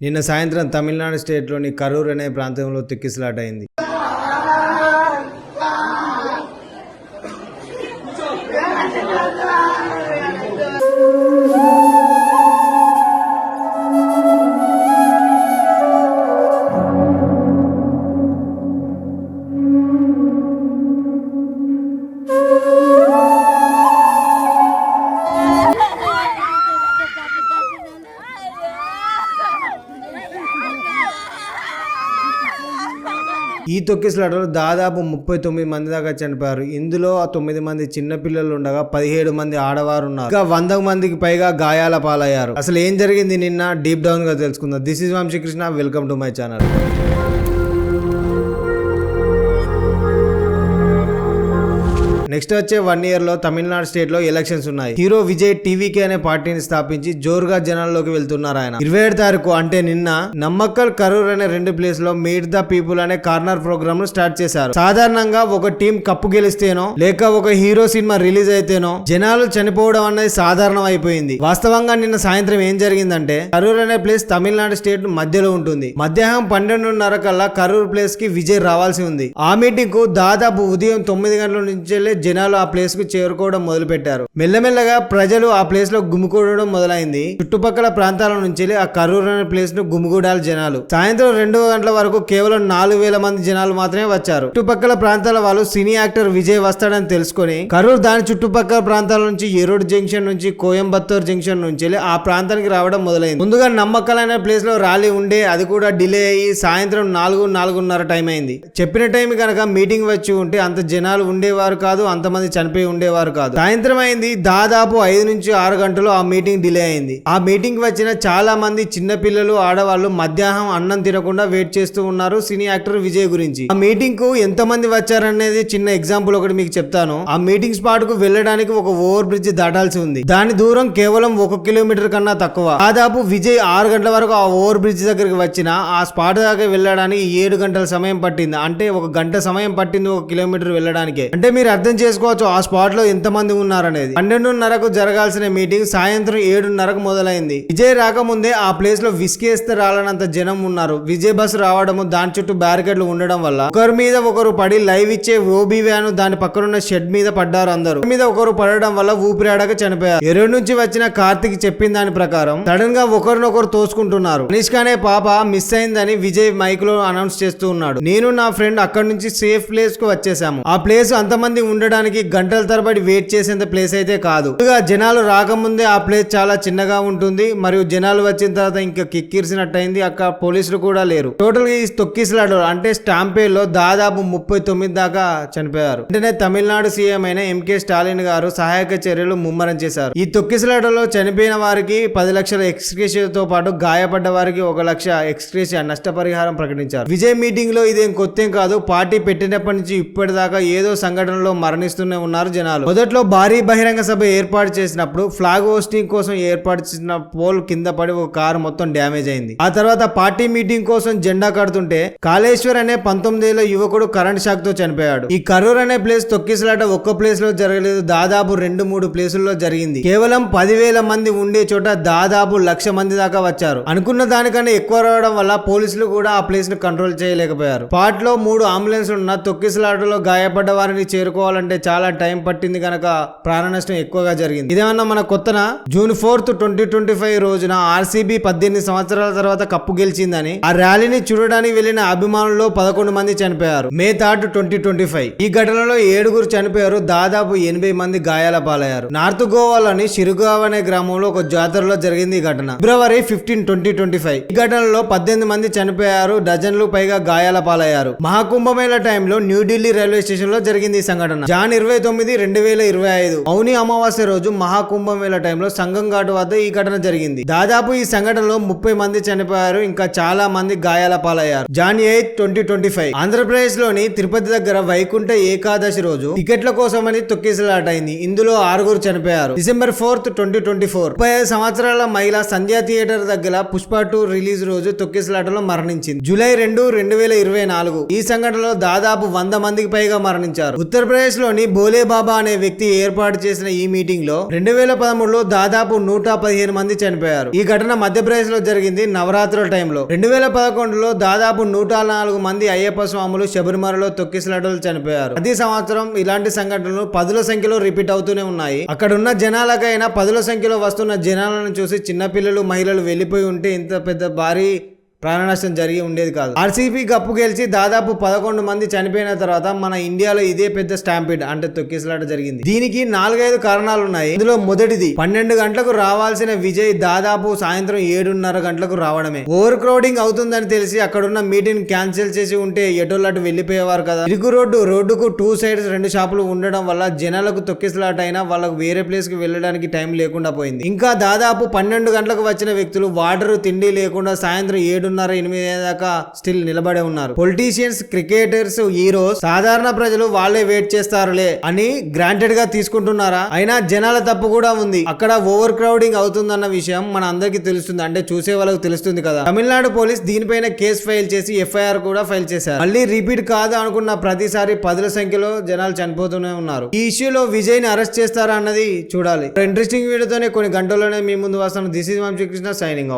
నిన్న సాయంత్రం తమిళనాడు స్టేట్లోని కరూర్ అనే ప్రాంతంలో తిక్కిసలాట తొక్కిసలాటలో దాదాపు ముప్పై తొమ్మిది మంది దాకా చనిపోయారు. ఇందులో తొమ్మిది మంది చిన్న పిల్లలు ఉండగా పదిహేడు మంది ఆడవారు ఉన్నారు. ఇంకా వంద మందికి పైగా గాయాల పాలయ్యారు. అసలు ఏం జరిగింది నిన్న? డీప్ డౌన్గా తెలుసుకుందాం. This is Vamsikrishna. Welcome to my channel. Next వచ్చే వన్ ఇయర్లో తమిళనాడు స్టేట్లో ఎలక్షన్స్ ఉన్నాయి. హీరో విజయ్ టీవీకే అనే పార్టీని స్థాపించి జోరుగా జనాల్లోకి వెళ్తున్నారు ఆయన. ఇరవై ఏడు తారీఖు అంటే నిన్న నమ్మక్కల్ కరూర్ అనే రెండు ప్లేస్లో మీట్ ద పీపుల్ అనే కార్నర్ ప్రోగ్రామ్ను స్టార్ట్ చేశారు. సాధారణంగా ఒక టీం కప్పు గెలిస్తేనో లేక ఒక హీరో సినిమా రిలీజ్ అయితేనో జనాలు చనిపోవడం అనేది సాధారణం అయిపోయింది. వాస్తవంగా నిన్న సాయంత్రం ఏం జరిగిందంటే కరూర్ అనే ప్లేస్ తమిళనాడు స్టేట్ మధ్యలో ఉంటుంది. మధ్యాహ్నం పన్నెండున్నర కల్లా కరూర్ ప్లేస్కి విజయ్ రావాల్సి ఉంది. ఆ మీటింగ్కు దాదాపు ఉదయం తొమ్మిది గంటల నుంచి జనాలు ఆ ప్లేస్కు చేరుకోవడం మొదలు పెట్టారు మెల్లమెల్లగా ప్రజలు ఆ ప్లేస్లో గుమికూడడం మొదలైంది. చుట్టుపక్కల ప్రాంతాల నుంచి ఆ కరూర్ అనే ప్లేస్ను జనాలు. సాయంత్రం రెండు గంటల వరకు కేవలం నాలుగు వేల మంది జనాలు మాత్రమే వచ్చారు. చుట్టుపక్కల ప్రాంతాల వాళ్ళు సినీ యాక్టర్ విజయ్ వస్తాడని తెలుసుకొని కరూర్ దాని చుట్టుపక్కల ప్రాంతాల నుంచి ఎరోడ్ జంక్షన్ నుంచి కోయంబత్తూర్ జంక్షన్ నుంచి ఆ ప్రాంతానికి రావడం మొదలైంది. ముందుగా నమ్మకాలైన ప్లేస్లో ర్యాలీ ఉండే అది కూడా డిలే అయ్యి సాయంత్రం నాలుగు నాలుగున్నర టైం అయింది. చెప్పిన టైం కనుక మీటింగ్ వచ్చి ఉంటే అంత జనాలు ఉండేవారు కాదు అంతమంది చనిపోయి ఉండేవారు కాదు. సాయంత్రం అయింది. దాదాపు ఐదు నుంచి ఆరు గంటలు ఆ మీటింగ్ డిలే అయింది. ఆ మీటింగ్ వచ్చిన చాలా మంది చిన్నపిల్లలు ఆడవాళ్ళు మధ్యాహ్నం అన్నం తినకుండా వెయిట్ చేస్తూ ఉన్నారు సినీ యాక్టర్ విజయ్ గురించి. ఆ మీటింగ్కు ఎంత మంది వచ్చారనేది చిన్న ఎగ్జాంపుల్ ఒకటి మీకు చెప్తాను. ఆ మీటింగ్ స్పాట్కు వెళ్ళడానికి ఒక ఓవర్ బ్రిడ్జ్ దాటాల్సి ఉంది. దాని దూరం కేవలం ఒక కిలోమీటర్ కన్నా తక్కువ. దాదాపు విజయ్ ఆరు గంటల వరకు ఆ ఓవర్ బ్రిడ్జ్ దగ్గరికి వచ్చిన ఆ స్పాట్ దాకా వెళ్ళడానికి ఏడు గంటల సమయం పట్టింది. అంటే ఒక గంట సమయం పట్టింది ఒక కిలోమీటర్ వెళ్ళడానికి. అంటే మీరు అర్థం చేసుకోవచ్చు ఆ స్పాట్లో ఎంత మంది ఉన్నారనేది. పన్నెండున్నరకు జరగాల్సిన మీటింగ్ సాయంత్రం ఏడున్నరకు మొదలైంది. విజయ్ రాకముందే ఆ ప్లేస్లో విసికేస్తే రాలనంత జనం ఉన్నారు. విజయ్ బస్ రావడము దాని చుట్టూ బ్యారికేడ్లు ఉండడం వల్ల ఒకరి మీద ఒకరు పడి లైవ్ ఇచ్చే ఓబీ వ్యాన్ దాని పక్కనున్న షెడ్ మీద పడ్డారు అందరూ. మీద ఒకరు పడడం వల్ల ఊపిరాడక చనిపోయారు. ఎరుడు నుంచి వచ్చిన కార్తిక్ చెప్పిన దాని ప్రకారం సడన్గా ఒకరినొకరు తోసుకుంటున్నారు. కనిష్క అనే పాప మిస్ అయిందని విజయ్ మైక్లో అనౌన్స్ చేస్తూ ఉన్నాడు. నేను నా ఫ్రెండ్ అక్కడ నుంచి సేఫ్ ప్లేస్కు వచ్చేసాము ఆ ప్లేస్ అంతమంది ఉండడానికి గంటల తరబడి వెయిట్ చేసేంత ప్లేస్ అయితే కాదు. ముందుగా జనాలు రాకముందే ఆ ప్లేస్ చాలా చిన్నగా ఉంటుంది. మరియు జనాలు వచ్చిన తర్వాత ఇంకా కిక్కిరిసినట్టయింది. అక్కడ పోలీసులు కూడా లేరు. టోటల్గా ఈ తొక్కిసలాడు అంటే స్టాంపేలో దాదాపు ముప్పై తొమ్మిది దాకా చనిపోయారు. వెంటనే తమిళనాడు సీఎం అయిన ఎంకే స్టాలిన్ గారు సహాయక చర్యలు ముమ్మరం చేశారు. ఈ తొక్కిసలాటలో చనిపోయిన వారికి పది లక్షల ఎక్స్క్రేషియా తో పాటు గాయపడ్డ వారికి ఒక లక్ష ఎక్స్క్రేషియా నష్టపరిహారం ప్రకటించారు. విజయ్ మీటింగ్లో ఇదేం కొత్తేం కాదు. పార్టీ పెట్టినప్పటి నుంచి ఇప్పటిదాకా ఏదో సంఘటనలో మరణిస్తూనే ఉన్నారు జనాలు. మొదట్లో భారీ బహిరంగ సభ ఏర్పాటు చేసినప్పుడు ఫ్లాగ్ హోస్టింగ్ కోసం ఏర్పాటు చేసిన పోల్ కింద పడి ఒక కారు మొత్తం డ్యామేజ్ అయింది. ఆ తర్వాత పార్టీ మీటింగ్ కోసం జెండా కడుతుంటే కాళేశ్వర్ అనే పంతొమ్మిది ఏళ్ళ యువకుడు కరెంట్ షాక్తో చనిపోయాడు. ఈ కరూర్ అనే ప్లేస్ తొక్కిసలాట ఒక్క ప్లేస్లో జరగలేదు. దాదాపు రెండు మూడు ప్లేసుల్లో జరిగింది. కేవలం పదివేల మంది ఉండే చోట దాదాపు లక్ష మంది దాకా వచ్చారు. అనుకున్న దానికన్నా ఎక్కువ రావడం వల్ల పోలీసులు కూడా ఆ ప్లేస్ను కంట్రోల్ చేయలేకపోయారు. స్పాట్లో మూడు అంబులెన్స్ ఉన్న తొక్కిసలాటలో గాయపడ్డ వారిని చేరుకోవాలని చేరుకోవాలంటే చాలా టైం పట్టింది కనుక ప్రాణ నష్టం ఎక్కువగా జరిగింది. ఇదేమన్నా మన కొత్తన? June fourth twenty twenty five రోజున ఆర్సీబీ పద్దెనిమిది సంవత్సరాల తర్వాత కప్పు గెలిచిందని ఆ ర్యాలీని చూడడానికి వెళ్ళిన అభిమానుల్లో పదకొండు మంది చనిపోయారు. May third twenty twenty five. ఈ ఘటనలో ఏడుగురు చనిపోయారు. దాదాపు ఎనభై మంది గాయాల పాలయ్యారు. నార్త్ గోవాలోని షిరుగావ్ అనే గ్రామంలో ఒక జాతరలో జరిగింది ఈ ఘటన. February fifteen twenty twenty five. ఈ ఘటనలో పద్దెనిమిది మంది చనిపోయారు. డజన్లు పైగా గాయాల పాలయ్యారు. మహాకుంభమేళ టైంలో న్యూఢిల్లీ రైల్వే స్టేషన్లో జరిగింది ఈ సంఘటన. జాన్ ఇరవై తొమ్మిది రెండు వేల ఇరవై ఐదు మౌని అమావాస్య రోజు మహాకుంభమేళ టైంలో సంఘం ఘాటు వద్ద ఈ ఘటన జరిగింది. దాదాపు ఈ సంఘటనలో ముప్పై మంది చనిపోయారు ఇంకా చాలా మంది గాయాల పాలయ్యారు. Jan eighth twenty twenty five ఆంధ్రప్రదేశ్లోని తిరుపతి దగ్గర వైకుంఠ ఏకాదశి రోజు టికెట్ల కోసమని తొక్కిసలాట అయింది ఇందులో ఆరుగురు చనిపోయారు. December fourth twenty twenty four ముప్పై ఐదు సంవత్సరాల మహిళ సంధ్యా థియేటర్ దగ్గర పుష్ప టూ రిలీజ్ రోజు తొక్కిసలాటలో మరణించింది. జూలై రెండు రెండు వేల ఇరవై నాలుగు ఈ సంఘటనలో దాదాపు వంద మందికి పైగా మరణించారు. ఉత్తరప్రదేశ్ లోని బోలేబాబా అనే వ్యక్తి ఏర్పాటు చేసిన ఈ మీటింగ్లో రెండు వేల పదమూడులో దాదాపు నూట పదిహేను మంది చనిపోయారు. ఈ ఘటన మధ్యప్రదేశ్లో జరిగింది నవరాత్రుల టైంలో. రెండు వేల పదకొండులో దాదాపు నూట నాలుగు మంది అయ్యప్ప స్వాములు శబరిమలలో తొక్కిసలాటలు చనిపోయారు. ప్రతి సంవత్సరం ఇలాంటి సంఘటనలు పదుల సంఖ్యలో రిపీట్ అవుతూనే ఉన్నాయి. అక్కడున్న జనాలకైనా పదుల సంఖ్యలో వస్తున్న జనాలను చూసి చిన్నపిల్లలు మహిళలు వెళ్ళిపోయి ఉంటే ఇంత పెద్ద భారీ ప్రాణనష్టం జరిగి ఉండేది కాదు. ఆర్సీపీ కప్పు గెలిచి దాదాపు పదకొండు మంది చనిపోయిన తర్వాత మన ఇండియాలో ఇదే పెద్ద స్టాంపిడ్ అంటే తొక్కిసలాట జరిగింది. దీనికి నాలుగైదు కారణాలు ఉన్నాయి ఇందులో మొదటిది పన్నెండు గంటలకు రావాల్సిన విజయ్ దాదాపు సాయంత్రం ఏడున్నర గంటలకు రావడమే. ఓవర్ క్రౌడింగ్ అవుతుందని తెలిసి అక్కడున్న మీటింగ్ క్యాన్సిల్ చేసి ఉంటే ఎటోళ్ళటు వెళ్ళిపోయేవారు కదా. ఇరుకు రోడ్డు రోడ్డుకు టూ సైడ్స్ రెండు షాపులు ఉండడం వల్ల జనాలకు తొక్కిసలాట అయినా వాళ్ళకు వేరే ప్లేస్కి వెళ్ళడానికి టైం లేకుండా పోయింది. ఇంకా దాదాపు పన్నెండు గంటలకు వచ్చిన వ్యక్తులు వాటర్ తిండి లేకుండా సాయంత్రం ఏడున్నర ఎనిమిది దాకా స్టిల్ నిలబడే ఉన్నారు. పొలిటీషియన్స్ క్రికెటర్స్ హీరోస్ సాధారణ ప్రజలు వాళ్ళే వెయిట్ చేస్తారులే అని గ్రాంటెడ్గా తీసుకుంటున్నారా? అయినా జనాల తప్పు కూడా ఉంది. అక్కడ ఓవర్ క్రౌడింగ్ అవుతుందన్న విషయం మన అందరికీ తెలుస్తుంది. అంటే చూసే వాళ్ళకి తెలుస్తుంది కదా. తమిళనాడు పోలీస్ దీనిపైన కేసు ఫైల్ చేసి ఎఫ్ఐఆర్ కూడా ఫైల్ చేశారు. మళ్ళీ రిపీట్ కాదు అనుకున్న ప్రతిసారి పదుల సంఖ్యలో జనాలు చనిపోతూనే ఉన్నారు. ఈ ఇష్యూలో విజయ్ని అరెస్ట్ చేస్తారా అన్నది చూడాలి. ఇంట్రెస్టింగ్ వీడియోతోనే కొన్ని గంటల్లోనే మీ ముందు వస్తాను. This is Vamsi Krishna signing